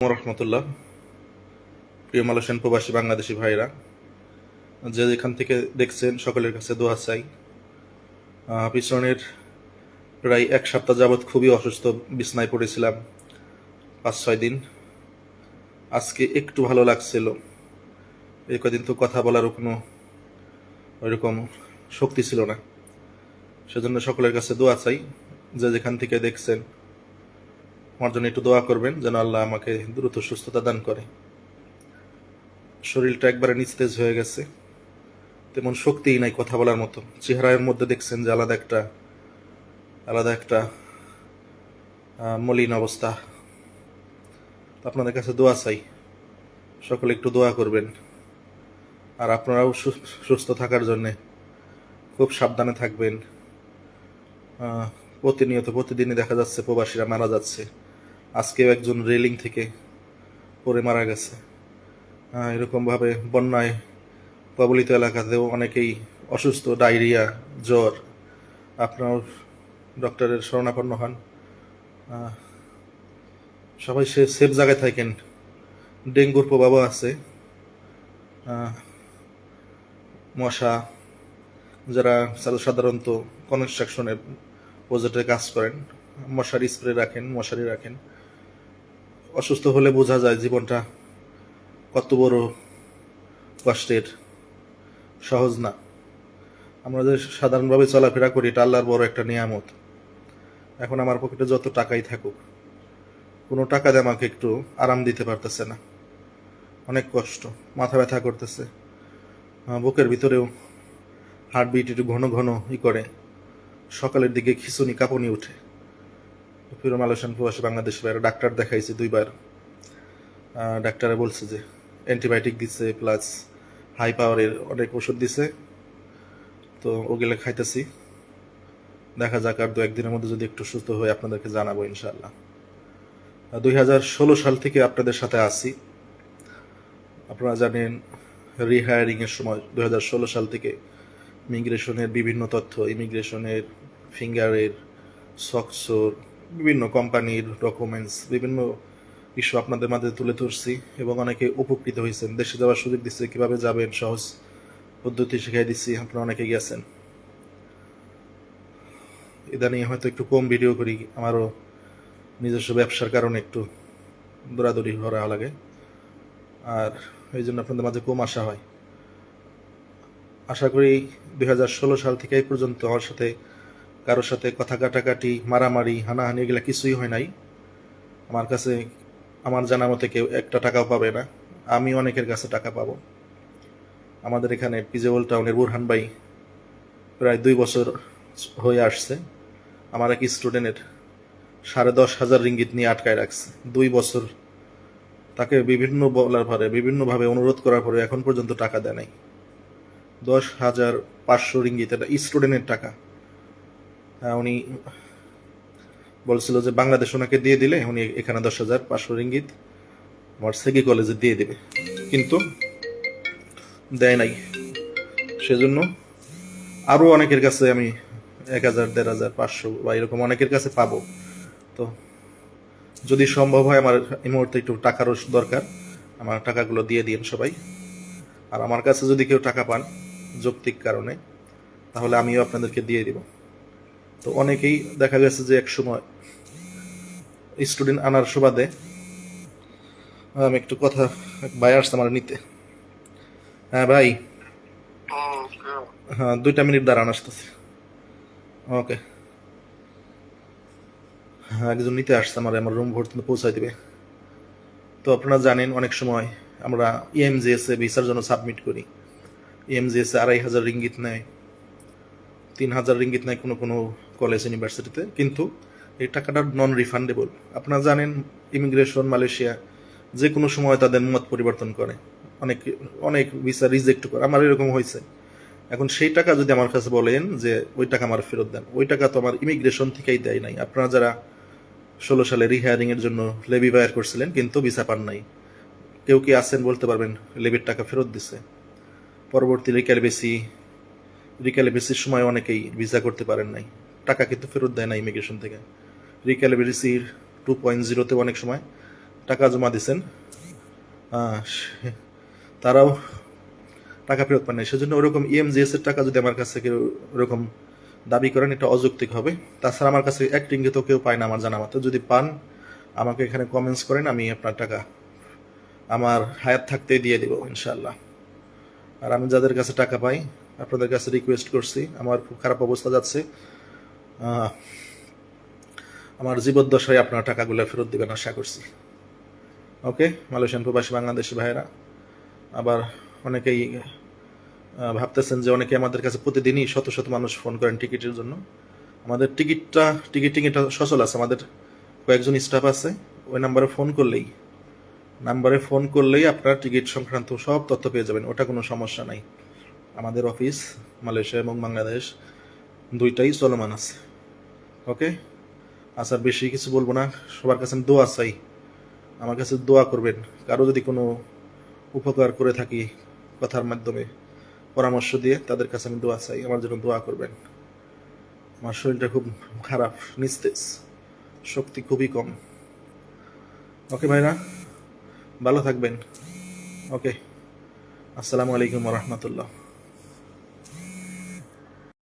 রহমতুল্লাহ। প্রিয় মালয়েশিয়ান প্রবাসী বাংলাদেশি ভাইরা যে যেখান থেকে দেখছেন সকলের কাছে দোয়া চাই। পিছনের প্রায় এক সপ্তাহ যাবৎ খুবই অসুস্থ, বিছনায় পড়েছিলাম পাঁচ ছয় দিন। আজকে একটু ভালো লাগছিল। এই কদিন তো কথা বলারও কোনো ওইরকম শক্তি ছিল না। সেজন্য সকলের কাছে দোয়া চাই। যে যেখান থেকে দেখছেন আমার জন্য একটু দোয়া করবেন যেন আল্লাহ আমাকে দ্রুত সুস্থতা দান করে। শরীরটা একবারে নিস্তেজ হয়ে গেছে। তেমন শক্তিই নাই কথা বলার মতো। চেহারার মধ্যে দেখছেন যে আলাদা একটা আলাদা একটা মলিন অবস্থা। আপনাদের কাছে দোয়া চাই। সকলে একটু দোয়া করবেন। আর আপনারাও সুস্থ থাকার জন্যে খুব সাবধানে থাকবেন। প্রতিনিয়ত প্রতিদিনই দেখা যাচ্ছে, প্রবাসীরা মারা যাচ্ছে। আজকেও একজন রেলিং থেকে পড়ে মারা গেছে। এরকমভাবে বন্যায় প্রবলিত এলাকাতেও অনেকেই অসুস্থ, ডায়রিয়া, জ্বর। আপনার ডক্টরের শরণাপন্ন হন। সবাই সে সেফ জায়গায় থাকেন। ডেঙ্গুর প্রভাবও আছে। মশা যারা সাধারণত কনস্ট্রাকশনের প্রজেক্টে কাজ করেন, মশারি স্প্রে রাখেন, মশারি রাখেন। অসুস্থ হলে বোঝা যায় জীবনটা কত বড় কষ্টের। সহজ না। আমরা যে সাধারণভাবে চলাফেরা করি, এটা আল্লাহর বড় একটা নিয়ামত। এখন আমার পকেটে যত টাকাই থাকুক, কোনো টাকা দিয়ে আমাকে একটু আরাম দিতে পারতেছে না। অনেক কষ্ট, মাথা ব্যথা করতেছে। বুকের ভিতরেও হার্টবিট একটু ঘন ঘন ই করে। সকালের দিকে খিচুনি, কাঁপুনি উঠে। ফিরো মালয়েশিয়ান প্রবাসী বাংলাদেশে বাইরে ডাক্তার দেখাইছে দুইবার। ডাক্তারে বলছে যে অ্যান্টিবায়োটিক দিছে প্লাস হাই পাওয়ারের অনেক ওষুধ দিছে। তো ওগুলো খাইতেছি। দেখা যাক আর দু একদিনের মধ্যে যদি একটু সুস্থ হয়ে আপনাদেরকে জানাব ইনশাল্লাহ দুই হাজার ষোলো সাল থেকে আপনাদের সাথে আসি আপনারা জানেন রিহায়ারিংয়ের সময় দুই হাজার ষোলো সাল থেকে ইমিগ্রেশনের বিভিন্ন তথ্য ইমিগ্রেশনের ফিঙ্গারের সকসোর বিভিন্ন কোম্পানির ডকুমেন্টস বিভিন্ন ইস্যু আপনাদের মাঝে তুলে ধরছি এবং অনেকে উপকৃত হয়েছেন। দেশে যাওয়ার সুযোগ দিচ্ছে, কীভাবে যাবেন, সহজ পদ্ধতি শিখাই দিচ্ছি, আপনারা অনেকে গেছেন। ইদানিং হয়তো একটু কম ভিডিও করি, আমারও নিজস্ব ব্যবসার কারণে একটু দৌড়াদৌড়ি করা লাগে। আর এই জন্য আপনাদের মাঝে কম আসা হয়। আশা করি দুই হাজার ষোলো সাল থেকে এই পর্যন্ত আমার সাথে কারোর সাথে কথা কাটাকাটি, মারামারি, হানাহানি এগুলো কিছুই হয় নাই। আমার কাছে, আমার জানা মতে কেউ একটা টাকাও পাবে না। আমি অনেকের কাছে টাকা পাবো। আমাদের এখানে পিজেবল টাউনের বুরহান ভাই প্রায় দুই বছর হয়ে আসছে। আমার এক স্টুডেন্টের সাড়ে দশ হাজার রিঙ্গিত নিয়ে আটকায় রাখছে। দুই বছর তাকে বিভিন্ন বলার পরে, বিভিন্নভাবে অনুরোধ করার পরে এখন পর্যন্ত টাকা দেয় নাই। দশ হাজার পাঁচশো রিঙ্গিত এটা স্টুডেন্টের টাকা। উনি বলছিল যে বাংলাদেশ ওনাকে দিয়ে দিলে, উনি এখানে দশ হাজার পাঁচশো রিঙ্গিত আমার সেগি কলেজে দিয়ে দেবে। কিন্তু দেয় নাই। সেজন্য আরও অনেকের কাছে আমি এক হাজার, দেড় হাজার, পাঁচশো বা এরকম অনেকের কাছে পাবো। তো যদি সম্ভব হয় আমার এই মুহূর্তে একটু টাকারও দরকার, আমার টাকাগুলো দিয়ে দিন সবাই। আর আমার কাছে যদি কেউ টাকা পান যৌক্তিক কারণে, তাহলে আমিও আপনাদেরকে দিয়ে দিব। তো অনেকেই দেখা গেছে যে এক সময় স্টুডেন্ট আনার সুবাদে আমি একটু কথা ভাই আসছে আমার নিতে। হ্যাঁ ভাই? হ্যাঁ দুইটা মিনিট দাঁড়ান আসতেছে। ওকে। হ্যাঁ একজন নিতে আসছে আমার আমার রুম ভর্তি পৌঁছায় দিবে। তো আপনারা জানেন অনেক সময় আমরা E ইএমজিএস এ ভিসার জন্য সাবমিট করি। ইএমজিএস এ আড়াই হাজার রিঙ্গিত নেয়। তিন হাজার রিঙ্গিত নেয় কোনো কোনো কলেজ ইউনিভার্সিটিতে কিন্তু এই টাকাটা নন রিফান্ডেবল আপনারা জানেন ইমিগ্রেশন মালয়েশিয়া যে কোনো সময় তাদের মত পরিবর্তন করে। অনেক অনেক ভিসা রিজেক্ট করে। আমার এরকম হয়েছে। এখন সেই টাকা যদি আমার কাছে বলেন যে, ওই টাকা আমার ফেরত দেন। ওই টাকা তো আমার ইমিগ্রেশন থেকেই দেয় নাই। আপনারা যারা ষোলো সালে রিহায়ারিং এর জন্য লেবি বায়ার করছিলেন, কিন্তু ভিসা পান নাই। কেউ কি আছেন বলতে পারবেন? লেবির টাকা ফেরত দিছে। পরবর্তী রিক্যাল বেশি রিক্যালে বেশির সময় অনেকেই ভিসা করতে পারেন নাই। টাকা কিন্তু ফেরত দেয় না ইমিগ্রেশন থেকে। রিক্যালেবিলিসির টু পয়েন্ট জিরোতে অনেক সময় টাকা জমা দিছেন। তারাও টাকা ফেরত পান নাই। সেজন্য ওরকম ইএমজিএস এর টাকা যদি আমার কাছে কেউ ওরকম দাবি করেন, এটা অযৌক্তিক হবে। তাছাড়া আমার কাছে এক রিঙ্গিত কেউ পায় না আমার জানা মতো। যদি পান, আমাকে এখানে কমেন্টস করেন, আমি আপনার টাকা, আমার হায়াত থাকতে দিয়ে দিব ইনশাল্লাহ আর আমি যাদের কাছে টাকা পাই আপনাদের কাছে রিকোয়েস্ট করছি। আমার খুব খারাপ অবস্থা যাচ্ছে। আমার জীবদ্দশায় আপনার টাকাগুলো ফেরত দিবেন আশা করছি। ওকে মালয়েশিয়ান প্রবাসী বাংলাদেশি ভাইয়েরা, আবার অনেকেই ভাবতেছেন যে অনেকে আমাদের কাছে প্রতিদিনই শত শত মানুষ ফোন করেন টিকিটের জন্য। আমাদের টিকিটটা, টিকিটিং এটা সচল আছে। আমাদের কয়েকজন স্টাফ আছে। ওই নাম্বারে ফোন করলেই নাম্বারে ফোন করলেই আপনার টিকিট সংক্রান্ত সব তথ্য পেয়ে যাবেন। ওটা কোনো সমস্যা নাই। আমাদের অফিস, মালয়েশিয়া এবং বাংলাদেশ দুইটাই চলমান আছে। ওকে? আচ্ছা বেশি কিছু বলব না। সবার কাছে দোয়া চাই। আমার কাছে দোয়া করবেন। কারও যদি কোনো উপকার করে থাকি কথার মাধ্যমে, পরামর্শ দিয়ে তাদের কাছে আমি দোয়া চাই। আমার জন্য দোয়া করবেন। আমার শরীরটা খুব খারাপ, নিস্তেজ। শক্তি খুবই কম। ওকে, ভাইরা? ভালো থাকবেন। ওকে। আসসালামু আলাইকুম রহমতুল্লাহ।